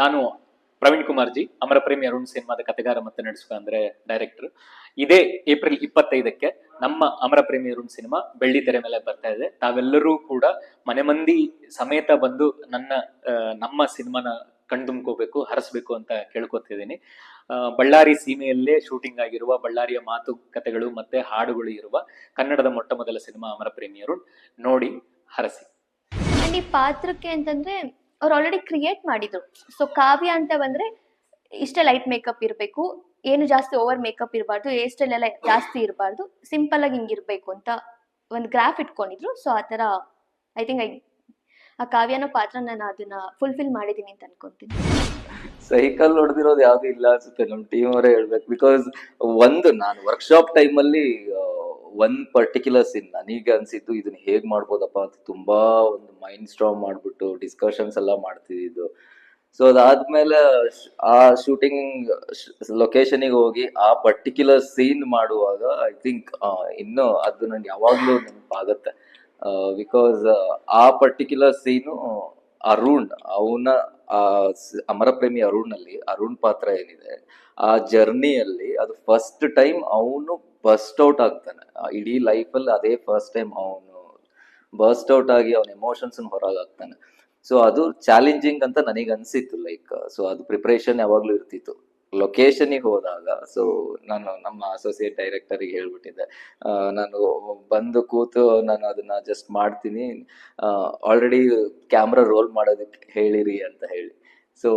ನಾನು ಪ್ರವೀಣ್ ಕುಮಾರ್ ಜಿ ಅಮರಪ್ರೇಮಿ ಅರುಣ್ ಸಿನಿಮಾದ ಕಥೆಗಾರ ಮತ್ತೆ ನಡೆಸುವ ಅಂದ್ರೆ ಡೈರೆಕ್ಟರ್ ಇದೇ ಏಪ್ರಿಲ್ ಇಪ್ಪತ್ತೈದಕ್ಕೆ ನಮ್ಮ ಅಮರಪ್ರೇಮಿ ಅರುಣ್ ಸಿನಿಮಾ ಬೆಳ್ಳಿ ತೆರೆ ಮೇಲೆ ಬರ್ತಾ ಇದೆ. ತಾವೆಲ್ಲರೂ ಕೂಡ ಮನೆ ಮಂದಿ ಸಮೇತ ಬಂದು ನನ್ನ ನಮ್ಮ ಸಿನಿಮಾನ ಕಣ್ತುಂಬ್ಕೋಬೇಕು, ಹರಸ್ಬೇಕು ಅಂತ ಕೇಳ್ಕೊತಿದ್ದೀನಿ ಬಳ್ಳಾರಿ ಸೀಮೆಯಲ್ಲೇ ಶೂಟಿಂಗ್ ಆಗಿರುವ, ಬಳ್ಳಾರಿಯ ಮಾತುಕತೆಗಳು ಮತ್ತೆ ಹಾಡುಗಳು ಇರುವ ಕನ್ನಡದ ಮೊಟ್ಟ ಮೊದಲ ಸಿನಿಮಾ ಅರುಣ್. ನೋಡಿ, ಹರಸಿ. ಪಾತ್ರಕ್ಕೆ ಅಂತಂದ್ರೆ ಅವ್ರು ಆಲ್ರೆಡಿ ಕ್ರಿಯೇಟ್ ಮಾಡಿದ್ರು. ಸೊ ಕಾವ್ಯ ಅಂತ ಬಂದ್ರೆ ಇಷ್ಟೇ ಲೈಟ್ ಮೇಕಪ್ ಇರಬೇಕು, ಏನು ಜಾಸ್ತಿ ಓವರ್ ಮೇಕಪ್ ಇರಬಾರ್ದು ಹೇರ್ ಸ್ಟೈಲ್ ಎಲ್ಲ ಜಾಸ್ತಿ ಇರಬಾರ್ದು ಸಿಂಪಲ್ ಆಗಿ ಹಿಂಗಿರ್ಬೇಕು ಅಂತ ಒಂದು ಗ್ರಾಫ್ ಇಟ್ಕೊಂಡಿದ್ರು. ಸೊ ಆ ಥರ ಐ ಥಿಂಕ್ ಐ ಆ ಕಾವ್ಯನ ಪಾತ್ರ ನಾನು ಅದನ್ನ ಫುಲ್ಫಿಲ್ ಮಾಡಿದ್ದೀನಿ ಅಂತ ಅನ್ಕೊಂತೀನಿ. ಸೈಕಲ್ ಹೊಡೆದಿರೋದು ಯಾವ್ದು ಇಲ್ಲ ಅನ್ಸುತ್ತೆ. ನಮ್ಮ ಟೀಮ್ ಅವರೇ ಹೇಳ್ಬೇಕು. ಬಿಕಾಸ್ ಒಂದು, ನಾನು ವರ್ಕ್ಶಾಪ್ ಟೈಮಲ್ಲಿ ಒಂದ್ ಪರ್ಟಿಕ್ಯುಲರ್ ಸೀನ್ ನನಗೆ ಅನ್ಸಿದ್ದು ಇದನ್ನ ಹೇಗ್ ಮಾಡ್ಬೋದಪ್ಪ ಅಂತ ತುಂಬಾ ಒಂದು ಮೈಂಡ್ ಸ್ಟ್ರಾಂಗ್ ಮಾಡ್ಬಿಟ್ಟು ಡಿಸ್ಕಷನ್ಸ್ ಎಲ್ಲ ಮಾಡ್ತಿದ್ದು ಸೊ ಅದಾದ್ಮೇಲೆ ಆ ಶೂಟಿಂಗ್ ಲೊಕೇಶನಿಗೆ ಹೋಗಿ ಆ ಪರ್ಟಿಕ್ಯುಲರ್ ಸೀನ್ ಮಾಡುವಾಗ ಐ ಥಿಂಕ್ ಇನ್ನು ಅದು ನನ್ಗೆ ಯಾವಾಗ್ಲೂ ನೆನಪಾಗತ್ತೆ. ಬಿಕಾಸ್ ಆ ಪರ್ಟಿಕ್ಯುಲರ್ ಸೀನು ಅರುಣ್, ಅವನ, ಆ ಅಮರಪ್ರೇಮಿ ಅರುಣ್ ಅಲ್ಲಿ, ಅರುಣ್ ಪಾತ್ರ ಏನಿದೆ, ಆ ಜರ್ನಿಯಲ್ಲಿ ಅದು ಫಸ್ಟ್ ಟೈಮ್ ಅವನು ಬಸ್ಟ್ ಔಟ್ ಆಗ್ತಾನೆ. ಇಡೀ ಲೈಫಲ್ಲಿ ಅದೇ ಫಸ್ಟ್ ಟೈಮ್ ಅವನು ಬಸ್ಟ್ ಔಟ್ ಆಗಿ ಅವನ ಎಮೋಷನ್ಸ್ ಹೊರಗಾಗ್ತಾನೆ ಸೊ ಅದು ಚಾಲೆಂಜಿಂಗ್ ಅಂತ ನನಗೆ ಅನ್ಸಿತ್ತು ಲೈಕ್ ಸೊ ಅದು ಪ್ರಿಪರೇಷನ್ ಯಾವಾಗ್ಲೂ ಇರ್ತಿತ್ತು. ಲೊಕೇಶನಿಗೆ ಹೋದಾಗ ಸೊ ನಾನು ನಮ್ಮ ಅಸೋಸಿಯೇಟ್ ಡೈರೆಕ್ಟರಿಗೆ ಹೇಳ್ಬಿಟ್ಟಿದ್ದೆ. ನಾನು ಬಂದು ಕೂತು ನಾನು ಅದನ್ನ ಜಸ್ಟ್ ಮಾಡ್ತೀನಿ. ಆಲ್ರೆಡಿ ಕ್ಯಾಮ್ರಾ ರೋಲ್ ಮಾಡೋದಕ್ಕೆ ಹೇಳಿರಿ ಅಂತ ಹೇಳಿ. ಸೊ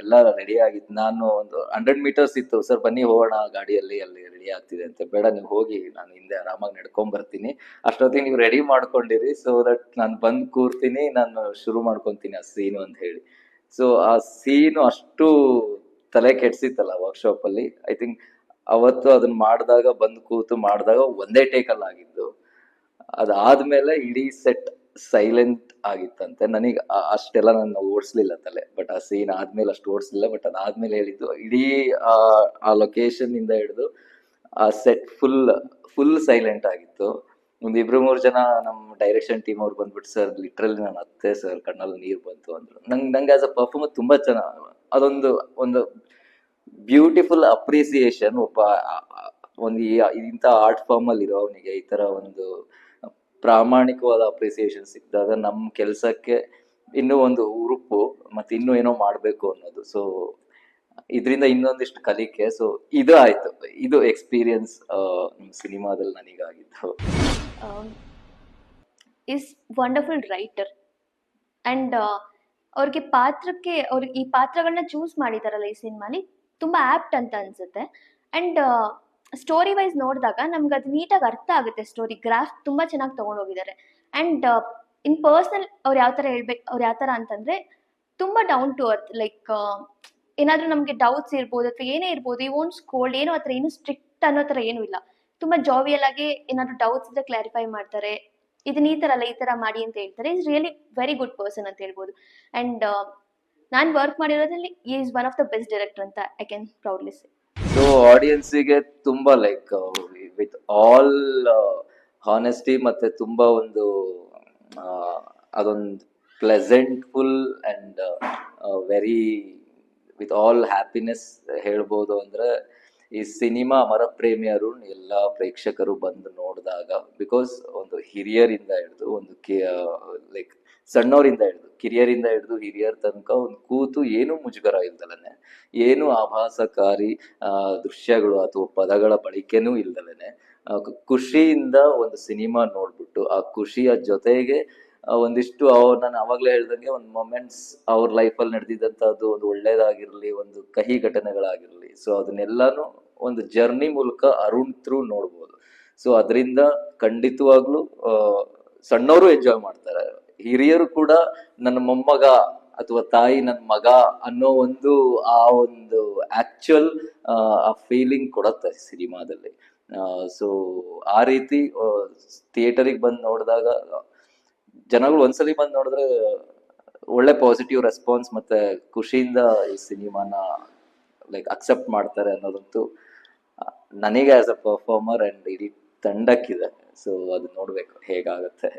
ಎಲ್ಲ ರೆಡಿ ಆಗಿತ್ತು ನಾನು ಒಂದು ಹಂಡ್ರೆಡ್ ಮೀಟರ್ಸ್ ಇತ್ತು. ಸರ್ ಬನ್ನಿ ಹೋಗೋಣ, ಗಾಡಿಯಲ್ಲಿ ಅಲ್ಲಿ ರೆಡಿ ಆಗ್ತಿದೆ ಅಂತ. ಬೇಡ, ನೀವು ಹೋಗಿ, ನಾನು ಹಿಂದೆ ಆರಾಮಾಗಿ ನಡ್ಕೊಂಡ್ ಬರ್ತೀನಿ. ಅಷ್ಟೊತ್ತಿಗೆ ನೀವು ರೆಡಿ ಮಾಡ್ಕೊಂಡಿರಿ ಸೊ ದಟ್ ನಾನು ಬಂದು ಕೂರ್ತೀನಿ, ನಾನು ಶುರು ಮಾಡ್ಕೊತೀನಿ ಆ ಸೀನು ಅಂತ ಹೇಳಿ. ಸೊ ಆ ಸೀನು ಅಷ್ಟು ತಲೆ ಕೆಡ್ಸಿತ್ತಲ್ಲ ವರ್ಕ್ಶಾಪ್ ಅಲ್ಲಿ. ಐ ಥಿಂಕ್ ಅವತ್ತು ಅದನ್ನ ಮಾಡಿದಾಗ, ಬಂದು ಕೂತು ಮಾಡಿದಾಗ ಒಂದೇ ಟೇಕಲ್ಲಿ ಆಗಿದ್ದು. ಅದಾದ್ಮೇಲೆ ಇಡೀ ಸೆಟ್ ಸೈಲೆಂಟ್ ಆಗಿತ್ತಂತೆ. ನನಗೆ ಅಷ್ಟೆಲ್ಲ ನಾನು ಓಡಿಸ್ಲಿಲ್ಲ ತಲೆ ಬಟ್ ಆ ಸೀನ್ ಆದ್ಮೇಲೆ ಅಷ್ಟು ಓಡಿಸ್ಲಿಲ್ಲ ಬಟ್ ಅದಾದ್ಮೇಲೆ ಹೇಳಿದ್ದು ಇಡೀ, ಆ ಲೊಕೇಶನ್ ಇಂದ ಹಿಡಿದು ಆ ಸೆಟ್ ಫುಲ್ ಫುಲ್ ಸೈಲೆಂಟ್ ಆಗಿತ್ತು. ಒಂದು ಇಬ್ರು, ಮೂರು ಜನ ನಮ್ಮ ಡೈರೆಕ್ಷನ್ ಟೀಮ್ ಅವ್ರು ಬಂದ್ಬಿಟ್ಟು, ಸರ್ ಲಿಟ್ರಲಿ ನಾನು ಅತ್ತೆ, ಸರ್, ಕಣ್ಣಲ್ಲಿ ನೀರು ಬಂತು ಅಂದ್ರು. ನಂಗೆ ನಂಗೆ ಆಸ್ ಅ ಪರ್ಫಾರ್ಮರ್ ತುಂಬಾ ಚೆನ್ನಾಗಿ ಅದೊಂದು, ಒಂದು ಬ್ಯೂಟಿಫುಲ್ ಅಪ್ರಿಸಿಯೇಷನ್ ಒಬ್ಬ ಒಂದು ಇಂಥ ಆರ್ಟ್ ಫಾರ್ಮ್ ಅಲ್ಲಿ ಇರೋವನಿಗೆ ಈ ತರ ಒಂದು ಪ್ರಾಮಾಣಿಕವಾದ ಅಪ್ರಿಸಿಯೇಷನ್ ಸಿಕ್ಕಿದಾಗ ನಮ್ಮ ಕೆಲಸಕ್ಕೆ ಇನ್ನೂ ಒಂದು ಉರುಪು ಮತ್ತೆ ಇನ್ನೂ ಏನೋ ಮಾಡಬೇಕು ಅನ್ನೋದು. ಸೊ ಇದರಿಂದ ಇನ್ನೊಂದಿಷ್ಟು ಕಲಿಕೆ. ಸೊ ಇದು ಆಯ್ತು. ಇದು ಎಕ್ಸ್ಪೀರಿಯನ್ಸ್ ನಮ್ಮ ಸಿನಿಮಾದಲ್ಲಿ ನನಗಾಗಿತ್ತು ಇಸ್ ವಂಡರ್ಫುಲ್ ರೈಟರ್ ಅಂಡ್ ಅವ್ರಿಗೆ ಪಾತ್ರಕ್ಕೆ ಅವ್ರಿಗೆ ಈ ಪಾತ್ರಗಳನ್ನ ಚೂಸ್ ಮಾಡಿದಾರಲ್ಲ ಈ ಸಿನಿಮಾಲಿ, ತುಂಬಾ ಆಪ್ಟ್ ಅಂತ ಅನ್ಸುತ್ತೆ. ಅಂಡ್ ಸ್ಟೋರಿ ವೈಸ್ ನೋಡಿದಾಗ ನಮ್ಗೆ ಅದು ನೀಟಾಗಿ ಅರ್ಥ ಆಗುತ್ತೆ ಸ್ಟೋರಿ ಗ್ರಾಫ್ ತುಂಬ ಚೆನ್ನಾಗಿ ತಗೊಂಡೋಗಿದ್ದಾರೆ. ಆ್ಯಂಡ್ ಇನ್ ಪರ್ಸನಲ್ ಅವ್ರು ಯಾವ ಥರ ಹೇಳ್ಬೇಕು ಅವ್ರು ಯಾವ ಥರ ಅಂತಂದರೆ ತುಂಬ ಡೌನ್ ಟು ಅರ್ತ್ ಲೈಕ್ ಏನಾದರೂ ನಮಗೆ ಡೌಟ್ಸ್ ಇರ್ಬೋದು ಅಥವಾ ಏನೇ ಇರ್ಬೋದು ಈ ಓನ್ ಸ್ಕೋಲ್ಡ್ ಏನೋ ಹತ್ರ ಏನು ಸ್ಟ್ರಿಕ್ಟ್ ಅನ್ನೋ ಥರ ಏನೂ ಇಲ್ಲ. ತುಂಬ ಜಾವಿಯಲ್ ಆಗಿ ಏನಾದ್ರು ಡೌಟ್ಸ್ ಇದ್ದರೆ ಕ್ಲಾರಿಫೈ ಮಾಡ್ತಾರೆ. ಇದನ್ನ ಈ ಥರ ಅಲ್ಲ, ಈ ಥರ ಮಾಡಿ ಅಂತ ಹೇಳ್ತಾರೆ. Is really very good person ಅಂತ ಹೇಳ್ಬೋದು. ಅಂಡ್ ನಾನು work ಮಾಡಿರೋದ್ರಲ್ಲಿ is one of the best director ಅಂತ I can proudly say so ಆಡಿಯನ್ಸಿಗೆ ತುಂಬಾ ಲೈಕ್ ವಿತ್ ಆಲ್ ಹಾನೆಸ್ಟಿ ಮತ್ತೆ ತುಂಬಾ ಒಂದು ಅದೊಂದು ಅದೊಂದು pleasantful and very with all happiness ಹೇಳ್ಬೋದು ಅಂದ್ರೆ, ಈ ಸಿನಿಮಾ ಅಮರ ಪ್ರೇಮಿಯರು ಎಲ್ಲ ಪ್ರೇಕ್ಷಕರು ಬಂದು ನೋಡಿದಾಗ ಬಿಕಾಸ್ ಒಂದು ಹಿರಿಯರಿಂದ ಹಿಡಿದು ಒಂದು ಲೈಕ್ ಸಣ್ಣವರಿಂದ ಹಿಡಿದು, ಕಿರಿಯರಿಂದ ಹಿಡಿದು, ಹಿರಿಯರ ತನಕ ಒಂದು ಕೂತು ಏನು ಮುಜುಗರ ಇಲ್ದಲನೆ. ಏನು ಆಭಾಸಕಾರಿ ದೃಶ್ಯಗಳು ಅಥವಾ ಪದಗಳ ಬಳಕೆನೂ ಇಲ್ದಲನೆ. ಖುಷಿಯಿಂದ ಒಂದು ಸಿನಿಮಾ ನೋಡ್ಬಿಟ್ಟು, ಆ ಖುಷಿಯ ಜೊತೆಗೆ ಒಂದಿಷ್ಟು ಅವ್ರು ನಾನು ಅವಾಗಲೇ ಹೇಳ್ದಂಗೆ ಒಂದು ಮೊಮೆಂಟ್ಸ್ ಅವ್ರ ಲೈಫಲ್ಲಿ ನಡೆದಿದ್ದಂಥದ್ದು ಒಂದು ಒಳ್ಳೇದಾಗಿರ್ಲಿ, ಒಂದು ಕಹಿ ಘಟನೆಗಳಾಗಿರಲಿ. ಸೊ ಅದನ್ನೆಲ್ಲಾನು ಒಂದು ಜರ್ನಿ ಮೂಲಕ ಅರುಣ್ ಥ್ರೂ ನೋಡ್ಬೋದು. ಸೊ ಅದರಿಂದ ಖಂಡಿತವಾಗ್ಲೂ ಸಣ್ಣವರು ಎಂಜಾಯ್ ಮಾಡ್ತಾರೆ. ಹಿರಿಯರು ಕೂಡ ನನ್ನ ಮೊಮ್ಮಗ ಅಥವಾ ತಾಯಿ ನನ್ನ ಮಗ ಅನ್ನೋ ಒಂದು ಆ ಒಂದು ಆಕ್ಚುಯಲ್ ಆ ಫೀಲಿಂಗ್ ಕೊಡತ್ತೆ ಸಿನಿಮಾದಲ್ಲಿ. ಸೊ ಆ ರೀತಿ ಥಿಯೇಟರಿಗೆ ಬಂದು ನೋಡಿದಾಗ, ಜನಗಳು ಒಂದ್ಸಲಿ ಬಂದು ನೋಡಿದ್ರೆ ಒಳ್ಳೆ ಪಾಸಿಟಿವ್ ರೆಸ್ಪಾನ್ಸ್ ಮತ್ತೆ ಖುಷಿಯಿಂದ ಈ ಸಿನಿಮಾನ ಲೈಕ್ ಅಕ್ಸೆಪ್ಟ್ ಮಾಡ್ತಾರೆ ಅನ್ನೋದಂತೂ ನನಗೆ ಆಸ್ ಅ ಪರ್ಫಾರ್ಮರ್ ಅಂಡ್ ಇಡೀ ತಂಡಕ್ಕಿದೆ. ಸೊ ಅದು ನೋಡ್ಬೇಕು ಹೇಗಾಗತ್ತೆ.